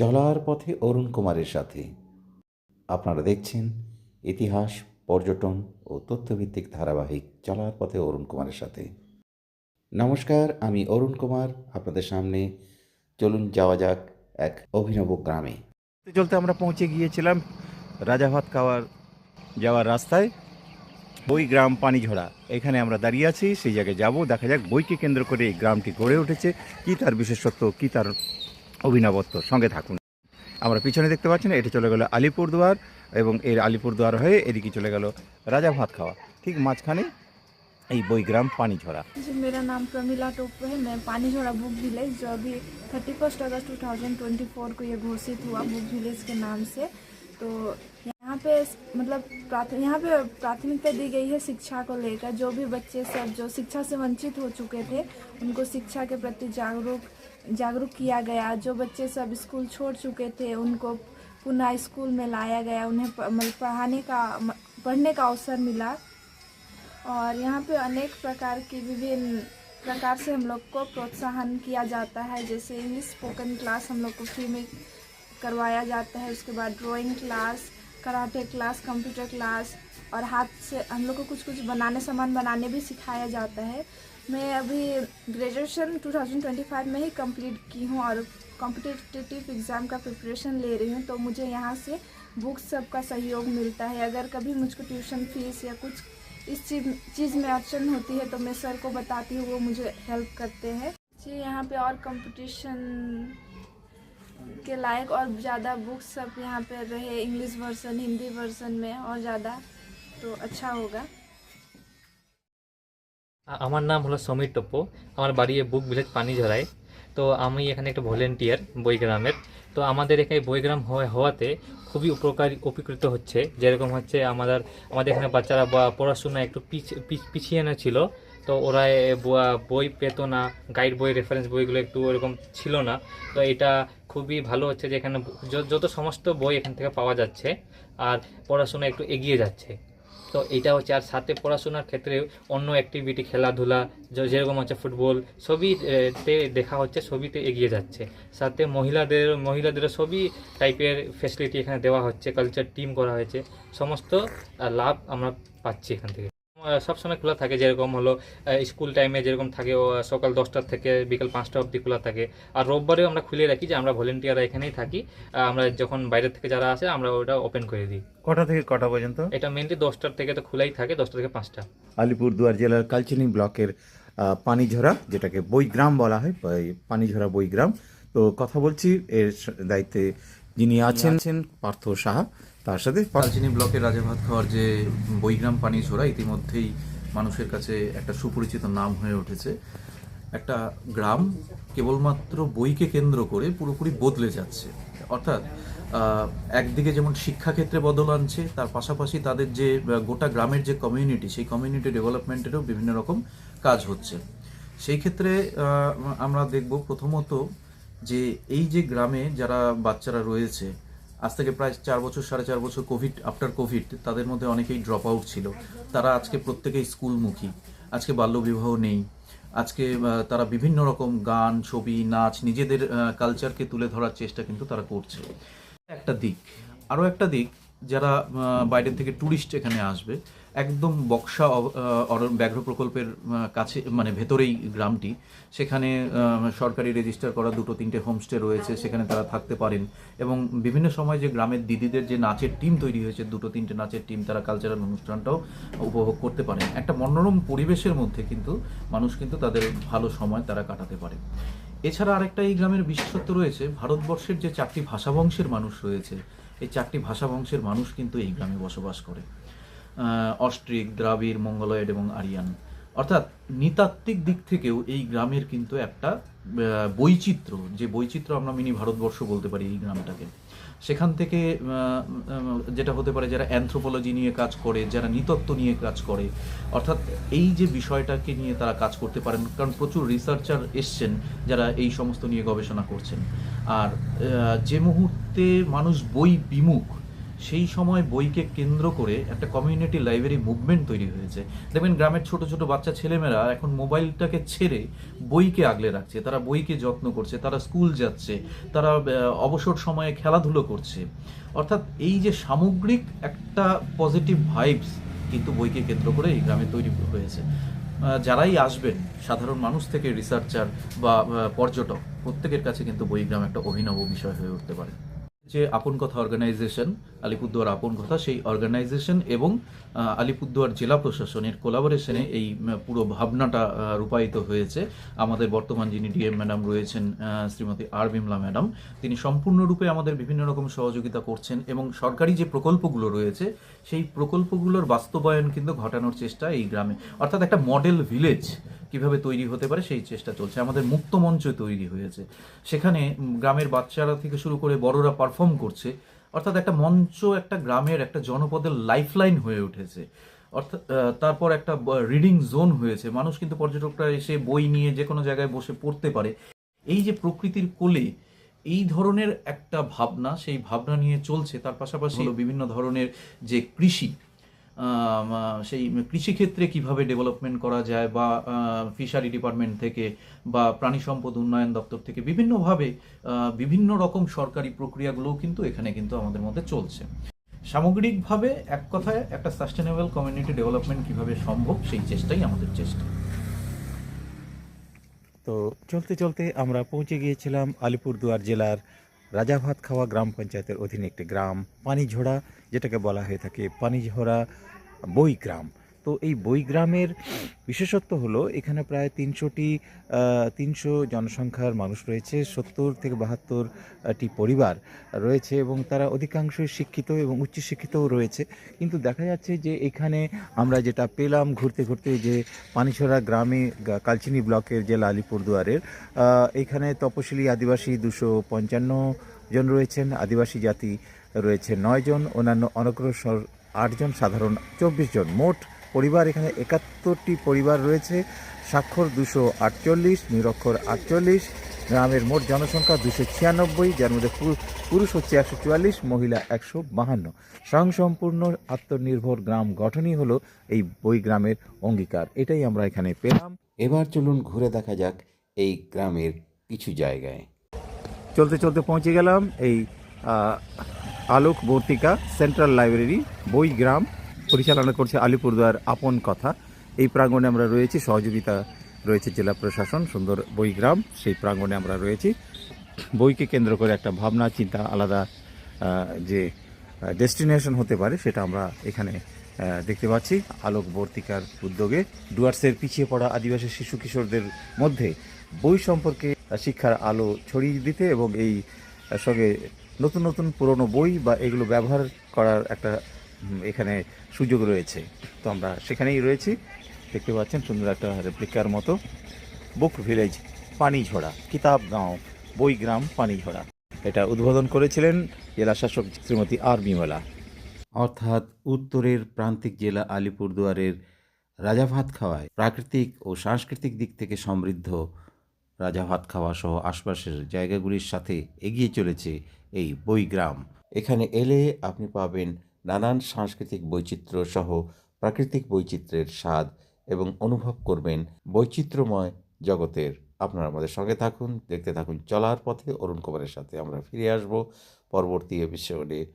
চলার পথে অরুণ কুমারের সাথে। আপনারা দেখছেন ইতিহাস, পর্যটন ও তথ্যভিত্তিক ধারাবাহিক চলার পথে অরুণ কুমারের সাথে। নমস্কার, আমি অরুণ কুমার, আপনাদের সামনে। চলুন যাওয়া যাক এক অভিনব গ্রামে। চলতে আমরা পৌঁছে গিয়েছিলাম রাজাভাত খাওয়ার যাওয়ার রাস্তায়, বই গ্রাম পানিঝরা। এখানে আমরা দাঁড়িয়ে আছি, সেই জায়গায় যাব। দেখা যাক বইকে কেন্দ্র করে এই গ্রামটি গড়ে উঠেছে। কি তার বিশেষত্ব, কি তার অভিনবত্ব সঙ্গে থাকুন আমরা পিছনে দেখতে পাচ্ছি না এটা চলে গেল আলিপুরদুয়ার এবং এর আলিপুরদুয়ার হয়ে এদিকে चले গেল রাজা ভাত খাওয়া ঠিক মাঝখানে এই বইগ্রাম পানিঝরা जी मेरा नाम प्रमिला टोपे है मैं पानीझोड़ा बुक विलेज जो अभी थर्टी फर्स्ट अगस्त टू थाउजेंड ट्वेंटी फोर को ये घोषित हुआ बुक विलेज के नाम से तो यहाँ पे मतलब प्राथ- यहाँ पे प्राथमिकता दी गई है शिक्षा को लेकर जो भी बच्चे सब जो शिक्षा से वंचित हो चुके थे उनको शिक्षा के प्रति जागरूक जागरूक किया गया। जो बच्चे सब स्कूल छोड़ चुके थे, उनको पुनः स्कूल में लाया गया। उन्हें मतलब पढ़ाने का पढ़ने का अवसर मिला। और यहाँ पे अनेक प्रकार की विभिन्न प्रकार से हम लोग को प्रोत्साहन किया जाता है। जैसे इंग्लिश स्पोकन क्लास हम लोग को फ्री में करवाया जाता है। उसके बाद drawing class karate class, computer class और हाथ से हम लोग को कुछ कुछ बनाने, सामान बनाने भी सिखाया जाता है। मैं अभी ग्रेजुएशन 2025 में ही कंप्लीट की हूँ और कॉम्पिटिटिव एग्ज़ाम का प्रिपरेशन ले रही हूँ तो मुझे यहाँ से बुक्स सब का सहयोग मिलता है। अगर कभी मुझको ट्यूशन फ़ीस या कुछ इस चीज़, चीज़ में अड़चन होती है तो मैं सर को बताती हूँ, वो मुझे हेल्प करते हैं। जी, यहाँ पे और कंपटीशन के लायक और ज़्यादा बुक्स सब यहाँ पे रहे इंग्लिश वर्जन हिंदी वर्जन में और ज़्यादा तो अच्छा होगा আ- আমার নাম হলো সমীর টপ্পো আমার বাড়ি এই বুক ভিলেজ পানিঝরায় তো আমি এখানে একটা ভলেন্টিয়ার বইগ্রামের তো আমাদের এখানে বইগ্রাম হওয়া- হওয়াতে খুবই উপকারী উপকৃত হচ্ছে যেরকম হচ্ছে আমাদের আমাদের এখানে বাচ্চারা বা- পড়াশোনা একটু পিছ- পিছ- পিছিয়ে না ছিল তো ওরা এ ব- বই পেত না গাইড বই রেফারেন্স বইগুলো একটু ওরকম ছিল না তো এটা খুবই ভালো হচ্ছে যে এখানে যত সমস্ত বই এখান থেকে পাওয়া যাচ্ছে আর পড়াশোনা একটু এগিয়ে যাচ্ছে। তো এটা হচ্ছে, আর সাথে পড়াশোনার ক্ষেত্রে অন্য অ্যাক্টিভিটি খেলাধুলা যেরকম হচ্ছে ফুটবল, সবই তে দেখা হচ্ছে, সবইতে এগিয়ে যাচ্ছে। সাথে মহিলাদের, মহিলাদেরও সবই টাইপের ফেসিলিটি এখানে দেওয়া হচ্ছে কালচার টিম করা হয়েছে। সমস্ত লাভ আমরা পাচ্ছি এখান থেকে। সবসময় খোলা থাকে যেরকম হলো স্কুল টাইমে যেরকম থাকে ও, সকাল দশটার থেকে বিকাল পাঁচটা অবধি খোলা থাকে। আর রোববারেও আমরা খুলে রাখি যে আমরা ভলেন্টিয়াররা এখানেই থাকি। আমরা যখন বাইরের থেকে যারা আসে আমরা ওটা ওপেন করে দিই। কটা থেকে কটা পর্যন্ত? এটা মেনলি দশটার থেকে তো খোলাই থাকে দশটা থেকে পাঁচটা। আলিপুরদুয়ার জেলার কালচিনি ব্লকের পানিঝরা যেটাকে বইগ্রাম বলা হয় পানিঝরা বইগ্রাম তো কথা বলছি এর দায়িত্বে যিনি আছেন আছেন পার্থ সাহা। তার সাথে কালচিনি ব্লকের রাজা ভাত খাওয়ার যে বইগ্রাম পানি ঝোড়া ইতিমধ্যেই মানুষের কাছে একটা সুপরিচিত নাম হয়ে উঠেছে। একটা গ্রাম কেবলমাত্র বইকে কেন্দ্র করে পুরোপুরি বদলে যাচ্ছে। অর্থাৎ একদিকে যেমন শিক্ষাক্ষেত্রে বদল আনছে, তার পাশাপাশি তাদের যে গোটা গ্রামের যে কমিউনিটি সেই কমিউনিটি ডেভেলপমেন্টেরও বিভিন্ন রকম কাজ হচ্ছে। সেই ক্ষেত্রে আমরা দেখব প্রথমত যে এই যে গ্রামে যারা বাচ্চারা রয়েছে আজ থেকে প্রায় চার বছর, সাড়ে চার বছর কোভিড আফটার কোভিড তাদের মধ্যে অনেকেই ড্রপ আউট ছিল। তারা আজকে প্রত্যেকেই স্কুলমুখী। আজকে বাল্যবিবাহ নেই। আজকে তারা বিভিন্ন রকম গান, ছবি, নাচ, নিজেদের কালচারকে তুলে ধরার চেষ্টা কিন্তু তারা করছে। একটা দিক। আরও একটা দিক যারা বাইরের থেকে ট্যুরিস্ট এখানে আসবে, একদম বক্সা ব্যাঘ্র প্রকল্পের কাছে মানে ভেতরেই গ্রামটি, সেখানে সরকারি রেজিস্টার করা দুটো তিনটে হোমস্টে রয়েছে, সেখানে তারা থাকতে পারেন এবং বিভিন্ন সময় যে গ্রামের দিদিদের যে নাচের টিম তৈরি হয়েছে, দুটো তিনটে নাচের টিম, তারা কালচারাল অনুষ্ঠানটাও উপভোগ করতে পারেন। একটা মনোরম পরিবেশের মধ্যে কিন্তু মানুষ কিন্তু তাদের ভালো সময় তারা কাটাতে পারে। এছাড়া আরেকটা এই গ্রামের বিশেষত্ব রয়েছে, ভারতবর্ষের যে চারটি ভাষাবংশের মানুষ রয়েছে এই চারটি ভাষা বংশের মানুষ কিন্তু এই গ্রামে বসবাস করে। অস্ট্রিক দ্রাবিড়, মঙ্গলয়েড এবং আরিয়ান। অর্থাৎ নৃতাত্ত্বিক দিক থেকেও এই গ্রামের কিন্তু একটা বৈচিত্র্য, যে বৈচিত্র্য আমরা মিনি ভারতবর্ষ বলতে পারি এই গ্রামটাকে সেখান থেকে যেটা হতে পারে যারা অ্যানথ্রোপোলজি নিয়ে কাজ করে, যারা নৃতত্ত্ব নিয়ে কাজ করে, অর্থাৎ এই যে বিষয়টাকে নিয়ে তারা কাজ করতে পারেন, কারণ প্রচুর রিসার্চার এসছেন যারা এই সমস্ত নিয়ে গবেষণা করছেন। আর যে মুহূর্তে মানুষ বই বিমুখ সেই সময় বইকে কেন্দ্র করে একটা কমিউনিটি লাইব্রেরি মুভমেন্ট তৈরি হয়েছে। দেখবেন গ্রামের ছোট ছোট বাচ্চা ছেলেমেয়েরা এখন মোবাইলটাকে ছেড়ে বইকে আগলে রাখছে। তারা বইকে যত্ন করছে, তারা স্কুল যাচ্ছে, তারা অবসর সময়ে খেলাধুলো করছে। অর্থাৎ এই যে সামগ্রিক একটা পজিটিভ ভাইবস কিন্তু বইকে কেন্দ্র করে এই গ্রামে তৈরি হয়েছে। যারাই আসবেন, সাধারণ মানুষ থেকে রিসার্চার বা পর্যটক, প্রত্যেকের কাছে কিন্তু বইগ্রাম একটা অভিনব বিষয় হয়ে উঠতে পারে। যে আপন কথা অর্গানাইজেশন আলিপুরদুয়ার আপন কথা, সেই অর্গানাইজেশন এবং আলিপুরদুয়ার জেলা প্রশাসনের কোলাবোরেশনে এই পুরো ভাবনাটা রূপায়িত হয়েছে। আমাদের বর্তমান যিনি ডিএম ম্যাডাম রয়েছেন শ্রীমতী আর বিমলা ম্যাডাম, তিনি সম্পূর্ণরূপে আমাদের বিভিন্ন রকম সহযোগিতা করছেন এবং সরকারি যে প্রকল্পগুলো রয়েছে, সেই প্রকল্পগুলোর বাস্তবায়ন কিন্তু ঘটানোর চেষ্টা এই গ্রামে। অর্থাৎ একটা মডেল ভিলেজ কীভাবে তৈরি হতে পারে সেই চেষ্টা চলছে। আমাদের মুক্ত মঞ্চ তৈরি হয়েছে। সেখানে গ্রামের বাচ্চারা থেকে শুরু করে বড়রা পারফর্ম করছে। অর্থাৎ একটা মঞ্চ একটা গ্রামের একটা জনপদের লাইফলাইন হয়ে উঠেছে। অর্থাৎ তারপর একটা রিডিং জোন হয়েছে। মানুষ কিন্তু পর্যটকরা এসে বই নিয়ে যে কোনো জায়গায় বসে পড়তে পারে। এই যে প্রকৃতির কোলে এই ধরনের একটা ভাবনা সেই ভাবনা নিয়ে চলছে। তার পাশাপাশি বিভিন্ন ধরনের যে কৃষি সেই কৃষিক্ষেত্রে কীভাবে ডেভেলপমেন্ট করা যায় বা ফিশারি ডিপার্টমেন্ট থেকে বা প্রাণী সম্পদ উন্নয়ন দপ্তর থেকে বিভিন্নভাবে বিভিন্ন রকম সরকারি প্রক্রিয়াগুলোও কিন্তু এখানে কিন্তু আমাদের মধ্যে চলছে। সামগ্রিকভাবে এক কথায় একটা সাস্টেনেবল কমিউনিটি ডেভেলপমেন্ট কীভাবে সম্ভব সেই চেষ্টাই আমাদের চেষ্টা। তো চলতে চলতে আমরা পৌঁছে গিয়েছিলাম আলিপুরদুয়ার জেলার রাজাভাত খাওয়া গ্রাম পঞ্চায়েতের অধীনে একটি গ্রাম, পানিঝোড়া, যেটাকে বলা হয়ে থাকে পানিঝোড়া বই গ্রাম তো এই বই গ্রামের বিশেষত্ব হলো এখানে প্রায় তিনশোটি তিনশো জনসংখ্যার মানুষ রয়েছে, সত্তর থেকে বাহাত্তরটি পরিবার রয়েছে এবং তারা অধিকাংশই শিক্ষিত এবং উচ্চশিক্ষিতও রয়েছে। কিন্তু দেখা যাচ্ছে যে এখানে আমরা যেটা পেলাম ঘুরতে ঘুরতে যে পানিছড়া গ্রামে কালচিনি ব্লকের জেলা আলিপুরদুয়ারের এখানে তপশিলি আদিবাসী দুশো পঞ্চান্ন জন রয়েছেন, আদিবাসী জাতি রয়েছে নয় জন, অন্যান্য অনগ্রসর আটজন সাধারণ চব্বিশ জন। মোট পরিবার, এখানে একাত্তরটি পরিবার রয়েছে। স্বাক্ষর দুশো আটচল্লিশ, নিরক্ষর আটচল্লিশ, গ্রামের মোট জনসংখ্যা দুশো ছিয়ানব্বই, যার মধ্যে পুরুষ হচ্ছে একশো চুয়াল্লিশ, মহিলা একশো বাহান্ন। স্বয়ংসম্পূর্ণ আত্মনির্ভর গ্রাম গঠনই হলো এই বই গ্রামের অঙ্গীকার। এটাই আমরা এখানে পেলাম। এবার চলুন ঘুরে দেখা যাক এই গ্রামের কিছু জায়গায়। চলতে চলতে পৌঁছে গেলাম এই আলোক বর্তিকা সেন্ট্রাল লাইব্রেরি বই গ্রাম। পরিচালনা করছে আলিপুরদুয়ার আপন কথা। এই প্রাঙ্গণে আমরা রয়েছি, সহযোগিতা রয়েছে জেলা প্রশাসন, সুন্দর বইগ্রাম, সেই প্রাঙ্গণে আমরা রয়েছি। বইকে কেন্দ্র করে একটা ভাবনা, চিন্তা, আলাদা যে ডেস্টিনেশন হতে পারে, সেটা আমরা এখানে দেখতে পাচ্ছি। আলোক বর্তিকার উদ্যোগে ডুয়ার্সের পিছিয়ে পড়া আদিবাসী শিশু কিশোরদের মধ্যে বই সম্পর্কে শিক্ষার আলো ছড়িয়ে দিতে এবং এই সঙ্গে নতুন নতুন পুরনো বই বা এগুলো ব্যবহার করার একটা এখানে সুযোগ রয়েছে। তো আমরা সেখানেই রয়েছি। দেখতে পাচ্ছেন সুন্দর একটা রেপ্লিকার মতো। বুক ভিলেজ পানিঝোড়া কিতাব গাঁও বই গ্রাম পানিঝোড়া এটা উদ্বোধন করেছিলেন জেলা শাসক শ্রীমতী আর বিমলা অর্থাৎ উত্তরের প্রান্তিক জেলা আলিপুরদুয়ারের রাজাভাত খাওয়ায়। প্রাকৃতিক ও সাংস্কৃতিক দিক থেকে সমৃদ্ধ রাজাভাত খাওয়া সহ আশপাশের জায়গাগুলির সাথে এগিয়ে চলেছে এই বইগ্রাম এখানে এলে আপনি পাবেন নানান সাংস্কৃতিক বৈচিত্র্য সহ প্রাকৃতিক বৈচিত্র্যের স্বাদ এবং অনুভব করবেন বৈচিত্র্যময় জগতের। আপনারা আমাদের সঙ্গে থাকুন, দেখতে থাকুন, চলার পথে অরুণ কুমারের সাথে আমরা ফিরে আসব পরবর্তী এপিসোডে